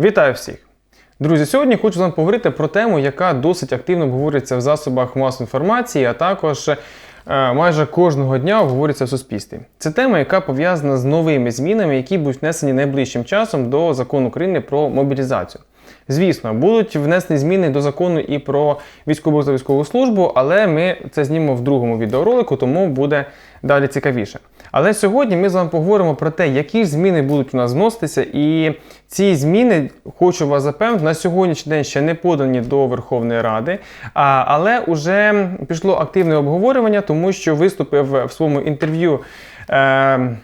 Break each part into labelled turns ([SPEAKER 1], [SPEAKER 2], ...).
[SPEAKER 1] Вітаю всіх! Друзі, сьогодні хочу з вами поговорити про тему, яка досить активно обговорюється в засобах масової інформації, а також е, майже кожного дня обговорюється в суспільстві. Це тема, яка пов'язана з новими змінами, які будуть внесені найближчим часом до закону України про мобілізацію. Звісно, будуть внесені зміни до закону і про військову та військову службу, але ми це знімемо в другому відеоролику, тому буде далі цікавіше. Але сьогодні ми з вами поговоримо про те, які ж зміни будуть у нас зноситися, і ці зміни, хочу вас запевнити, на сьогоднішній день ще не подані до Верховної Ради, але вже пішло активне обговорювання, тому що виступив в своєму інтерв'ю. Е,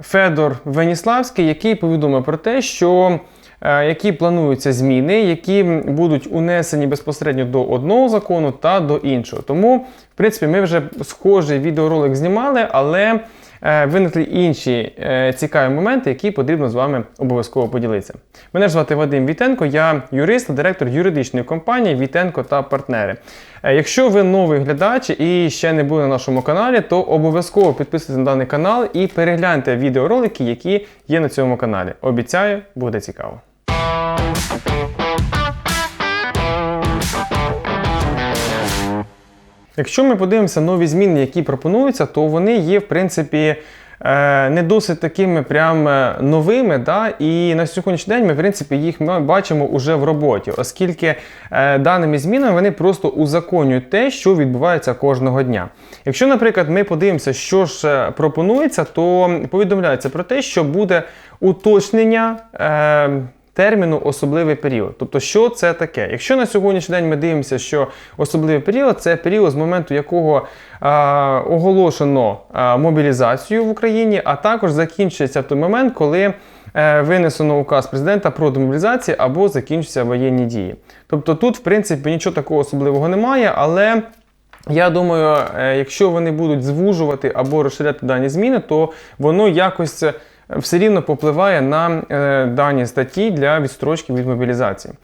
[SPEAKER 1] Федор Веніславський, який повідомив про те, що які плануються зміни, які будуть унесені безпосередньо до одного закону та до іншого. Тому, в принципі, ми вже схожий відеоролик знімали, але е, виникли інші е, цікаві моменти, які потрібно з вами обов'язково поділитися. Мене звати Вадим Вітенко, я юрист директор юридичної компанії Вітенко та партнери. Е, Якщо ви новий глядач і ще не були на нашому каналі, то обов'язково підписуйтесь на даний канал і перегляньте відеоролики, які є на цьому каналі. Обіцяю, буде цікаво. Якщо ми подивимося нові зміни, які пропонуються, то вони є, в принципі, е, не досить такими прям е, новими. Да? І на сьогоднішній день ми, в принципі, їх бачимо уже в роботі, оскільки е, даними змінами вони просто узаконюють те, що відбувається кожного дня. Якщо, наприклад, ми подивимося, що ж пропонується, то повідомляється про те, що буде уточнення. Терміну особливий період. Тобто, що це таке? Якщо на сьогоднішній день ми дивимося, що особливий період це період, з моменту якого а, оголошено а, мобілізацію в Україні, а також закінчується в той момент, коли е, винесено указ президента про демобілізацію або закінчаться воєнні дії. Тобто тут, в принципі, нічого такого особливого немає, але. Я думаю, е, якщо вони будуть звужувати або розширяти дані зміни, то воно якось все рівно попливає на е, дані статті для відстрочки від мобілізації.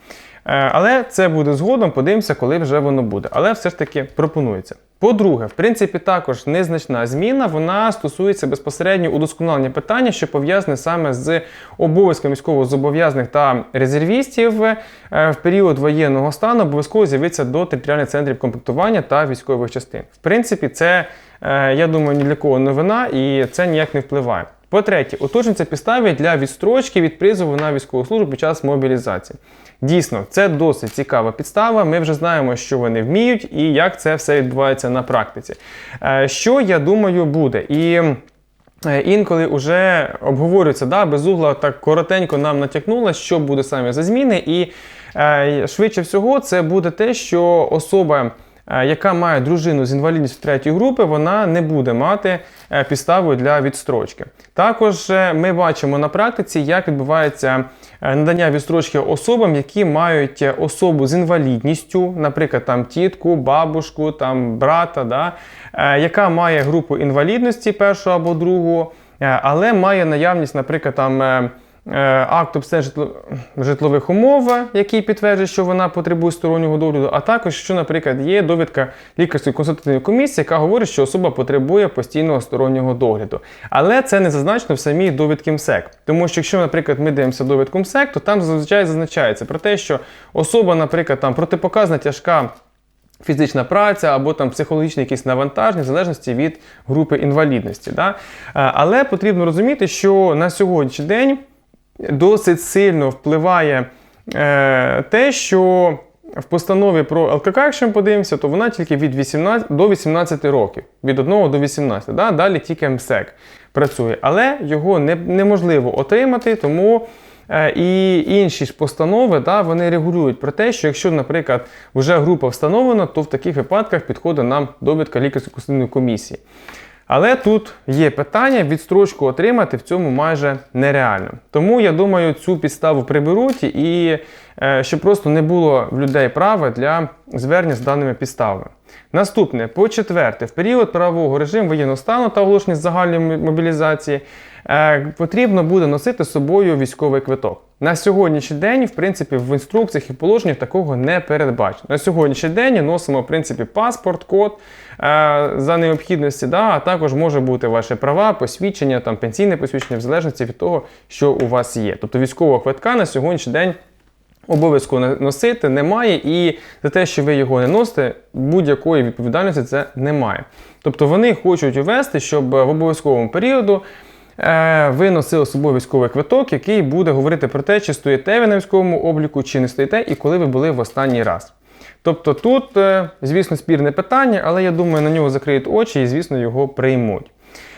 [SPEAKER 1] Е, але це буде згодом, подивимося, коли вже воно буде. Але все ж таки пропонується. По-друге, в принципі, також незначна зміна, вона стосується безпосередньо удосконалення питання, що пов'язане саме з обов'язком військовозобов'язаних та резервістів е, в період воєнного стану обов'язково з'явиться до територіальних центрів комплектування та військових частин. В принципі, це, я думаю, ні для кого новина і це ніяк не впливає. По-третє, уточнюються підстави для відстрочки від призову на військову службу під час мобілізації. Дійсно, це досить цікава підстава. Ми вже знаємо, що вони вміють і як це все відбувається на практиці. Е, Що я думаю буде? І е, інколи вже обговорюється, да, без угла так коротенько нам натякнуло, що буде саме за зміни, і е, швидше всього це буде те, що особа. Е, Яка має дружину з інвалідністю третьої групи, вона не буде мати е, підставу для відстрочки. Також е, ми бачимо на практиці, як відбувається надання відстрочки особам, які мають особу з інвалідністю, наприклад, там тітку, бабушку, там брата, да, яка має групу інвалідності першого або другого, е, але має наявність, наприклад, там. Е, Акт обстеження житлових умов, який підтверджує, що вона потребує стороннього догляду, а також, що, наприклад, є довідка лікарської консультативної комісії, яка говорить, що особа потребує постійного стороннього догляду. Але це не зазначено в самій довідці МСЕК. Тому що, якщо, наприклад, ми дивимося довідку МСЕК, то там зазвичай зазначається про те, що особа, наприклад, там протипоказна тяжка фізична праця або там психологічні якісь навантаження в залежності від групи інвалідності. Да? Е, Але потрібно розуміти, що на сьогоднішній день досить сильно впливає е, те, що в постанові про ЛКК, якщо ми подивимося, то вона тільки від 18 до 18 років, від 1 до 18. Да? Далі тільки МСЕК працює, але його не, неможливо отримати, тому. Е, І інші ж постанови да, вони регулюють про те, що якщо, наприклад, вже група встановлена, то в таких випадках підходить нам довідка лікарської консультативної комісії. Але тут є питання, відстрочку отримати в цьому майже нереально. Тому я думаю, цю підставу приберуть і е, щоб просто не було в людей права для звернення з даними підставами. Наступне, по четверте, в період правового режиму воєнного стану та оголошення загальної мобілізації е, потрібно буде носити з собою військовий квиток. На сьогоднішній день, в принципі, в інструкціях і положеннях такого не передбачено. На сьогоднішній день носимо в принципі паспорт, код е, за необхідності, да, а також може бути ваші права, посвідчення, там пенсійне посвідчення, в залежності від того, що у вас є. Тобто військового квитка на сьогоднішній день. Обов'язково носити немає, і за те, що ви його не носите, будь-якої відповідальності це немає. Тобто вони хочуть ввести, щоб в обов'язковому періоду е, ви носили з собою військовий квиток, який буде говорити про те, чи стоїте ви на військовому обліку, чи не стоїте, і коли ви були в останній раз. Тобто тут, е, звісно, спірне питання, але я думаю, на нього закриють очі і, звісно, його приймуть.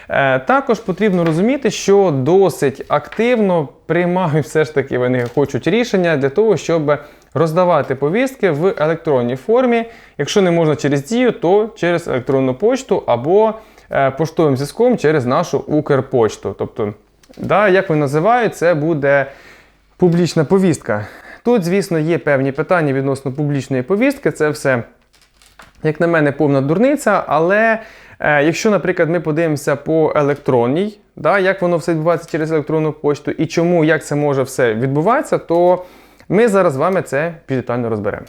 [SPEAKER 1] Е, Також потрібно розуміти, що досить активно приймають все ж таки вони хочуть рішення для того, щоб роздавати повістки в електронній формі. Якщо не можна через дію, то через електронну почту або е, поштовим зв'язком через нашу Укрпочту. Тобто, да, як вони називають, це буде публічна повістка. Тут, звісно, є певні питання відносно публічної повістки. Це все як на мене, повна дурниця, але якщо, наприклад, ми подивимося по електронній, да, як воно все відбувається через електронну почту і чому, як це може все відбуватися, то ми зараз з вами це більш детально розберемо.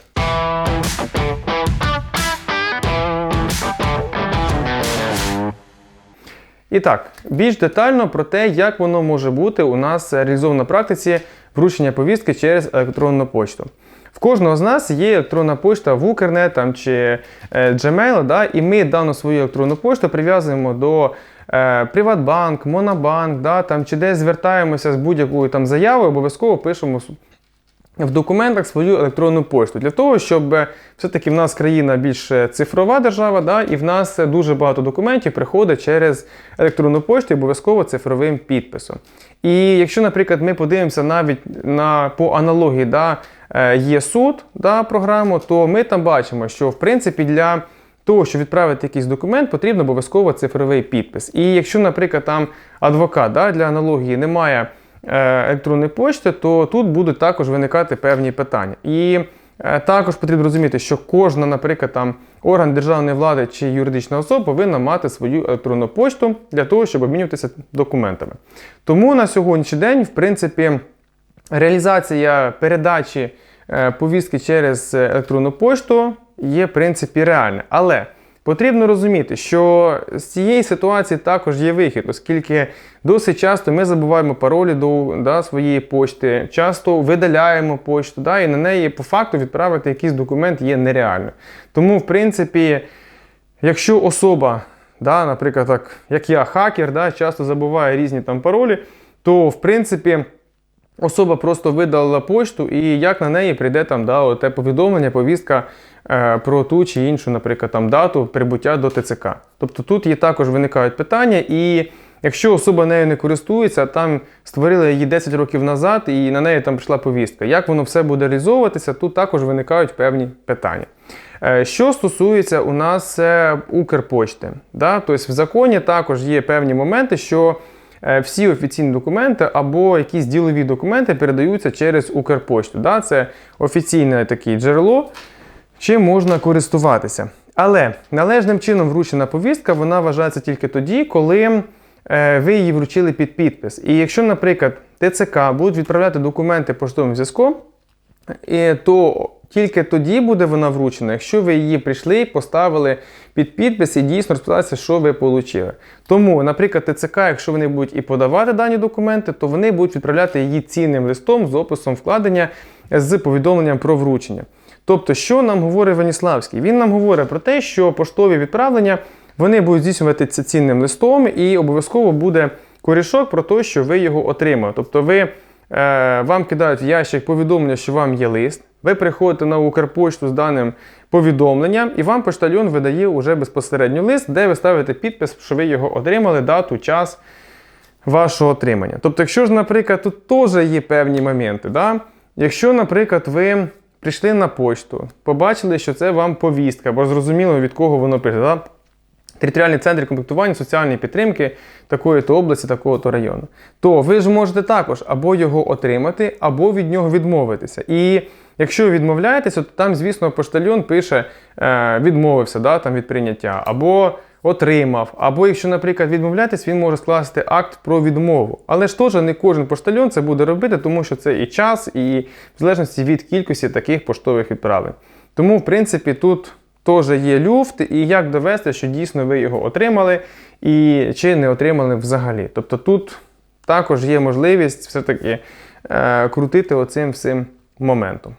[SPEAKER 1] І так, більш детально про те, як воно може бути у нас реалізовано на практиці вручення повістки через електронну почту. В кожного з нас є електронна почта в Укрнет там, чи е, Gmail, да, і ми дану свою електронну пошту прив'язуємо до е, Приватбанк, Монобанк, да, там, чи десь звертаємося з будь-якою там заявою, обов'язково пишемо в документах свою електронну пошту для того, щоб е, все-таки в нас країна більш е, цифрова держава, да, і в нас дуже багато документів приходить через електронну пошту обов'язково цифровим підписом. І якщо, наприклад, ми подивимося навіть на по аналогії, да, є суд да, програму, то ми там бачимо, що в принципі для того, щоб відправити якийсь документ, потрібно обов'язково цифровий підпис. І якщо, наприклад, там адвокат да, для аналогії немає е, електронної почти, то тут будуть також виникати певні питання. І е, також потрібно розуміти, що кожна, наприклад, там орган державної влади чи юридична особа повинна мати свою електронну почту для того, щоб обмінюватися документами. Тому на сьогоднішній день, в принципі, реалізація передачі е, повістки через електронну пошту є в принципі реальна. Але потрібно розуміти, що з цієї ситуації також є вихід, оскільки досить часто ми забуваємо паролі до да, своєї почти, часто видаляємо почту, да, і на неї по факту відправити якийсь документ є нереально. Тому, в принципі, якщо особа, да, наприклад, так, як я, хакер, да, часто забуває різні там паролі, то в принципі. Особа просто видалила почту, і як на неї прийде там да, те повідомлення, повістка е, про ту чи іншу, наприклад, там дату прибуття до ТЦК. Тобто тут є також виникають питання, і якщо особа нею не користується, там створили її 10 років назад, і на неї там прийшла повістка. Як воно все буде реалізовуватися, тут також виникають певні питання. Е, Що стосується у нас е, Укрпочти, да? тобто в законі також є певні моменти, що всі офіційні документи або якісь ділові документи передаються через Укрпошту. Да? Це офіційне таке джерело, чим можна користуватися. Але належним чином вручена повістка вона вважається тільки тоді, коли е, ви її вручили під підпис. І якщо, наприклад, ТЦК будуть відправляти документи поштовим зв'язком, то тільки тоді буде вона вручена, якщо ви її прийшли поставили під підпис і дійсно розписалися, що ви отримали. Тому, наприклад, ТЦК, якщо вони будуть і подавати дані документи, то вони будуть відправляти її цінним листом з описом вкладення з повідомленням про вручення. Тобто, що нам говорить Ваніславський? Він нам говорить про те, що поштові відправлення вони будуть здійснювати це цінним листом, і обов'язково буде корішок про те, що ви його отримали. Тобто, ви, вам кидають в ящик повідомлення, що вам є лист. Ви приходите на Укрпочту з даним повідомленням, і вам поштальйон видає уже безпосередньо лист, де ви ставите підпис, що ви його отримали, дату, час вашого отримання. Тобто, якщо ж, наприклад, тут теж є певні моменти. Да? Якщо, наприклад, ви прийшли на почту, побачили, що це вам повістка, бо зрозуміло, від кого воно прийде. Да? Територіальний центр комплектування соціальної підтримки такої-то області, такого-то району. То ви ж можете також або його отримати, або від нього відмовитися. І якщо ви відмовляєтеся, то там, звісно, поштальйон пише е, відмовився да, там, від прийняття, або отримав. Або якщо, наприклад, відмовляєтесь, він може скласти акт про відмову. Але ж теж не кожен поштальйон це буде робити, тому що це і час, і в залежності від кількості таких поштових відправлень. Тому, в принципі, тут теж є люфт, і як довести, що дійсно ви його отримали, і чи не отримали взагалі. Тобто тут також є можливість все-таки е, крутити оцим всім моментом.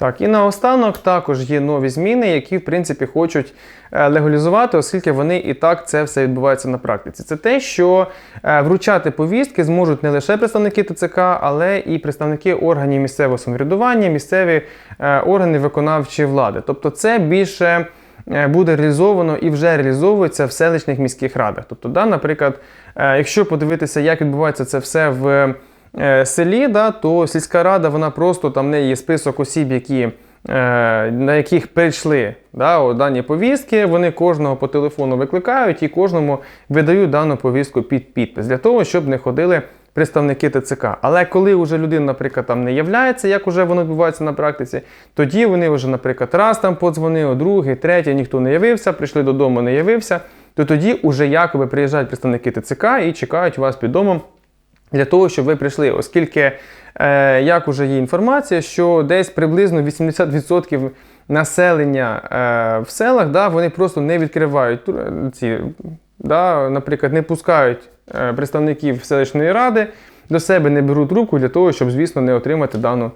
[SPEAKER 1] Так, і наостанок також є нові зміни, які, в принципі, хочуть е, легалізувати, оскільки вони і так це все відбувається на практиці. Це те, що е, вручати повістки зможуть не лише представники ТЦК, але і представники органів місцевого самоврядування, місцеві е, органи виконавчої влади. Тобто, це більше. Буде реалізовано і вже реалізовується в селищних міських радах. Тобто, да, наприклад, якщо подивитися, як відбувається це все в селі, да, то сільська рада, вона просто там в неї є список осіб, які, е, на яких прийшли да, дані повістки. Вони кожного по телефону викликають і кожному видають дану повістку під підпис для того, щоб не ходили представники ТЦК. Але коли вже людина, наприклад, там не являється, як вже воно відбувається на практиці, тоді вони вже, наприклад, раз там подзвонили, другий, третій, ніхто не явився, прийшли додому, не явився, то тоді вже якоби приїжджають представники ТЦК і чекають вас під домом для того, щоб ви прийшли, оскільки, е, як уже є інформація, що десь приблизно 80% населення е, в селах да, вони просто не відкривають ці, да, наприклад, не пускають е, представників селищної ради до себе, не беруть руку для того, щоб, звісно, не отримати дану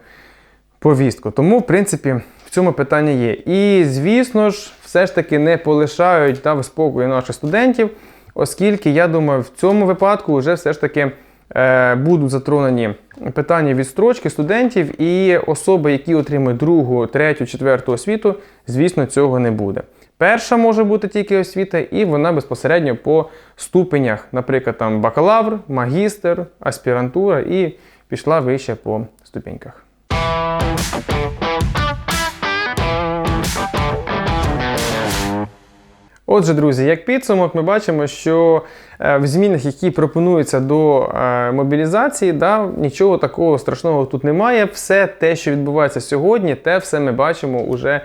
[SPEAKER 1] повістку. Тому, в принципі, в цьому питання є. І, звісно ж, все ж таки не полишають да, в спокою наших студентів, оскільки, я думаю, в цьому випадку вже все ж таки е, будуть затронені питання відстрочки студентів і особи, які отримують другу, третю, четверту освіту, звісно, цього не буде. Перша може бути тільки освіта, і вона безпосередньо по ступенях, наприклад, там бакалавр, магістр, аспірантура, і пішла вище по ступеньках. Отже, друзі, як підсумок, ми бачимо, що е, в змінах, які пропонуються до е, мобілізації, да, нічого такого страшного тут немає. Все те, що відбувається сьогодні, те все ми бачимо уже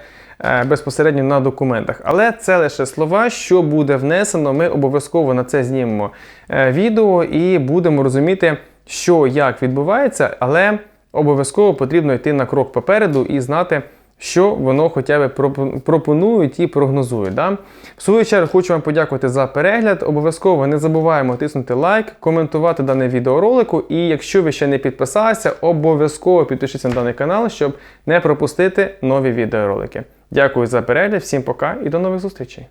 [SPEAKER 1] е, безпосередньо на документах. Але це лише слова, що буде внесено. Ми обов'язково на це знімемо відео і будемо розуміти, що як відбувається, але обов'язково потрібно йти на крок попереду і знати що воно хоча б пропо- пропонують і прогнозують. Да? В свою чергу хочу вам подякувати за перегляд. Обов'язково не забуваємо тиснути лайк, коментувати дане відеоролику. І якщо ви ще не підписалися, обов'язково підпишіться на даний канал, щоб не пропустити нові відеоролики. Дякую за перегляд, всім пока і до нових зустрічей!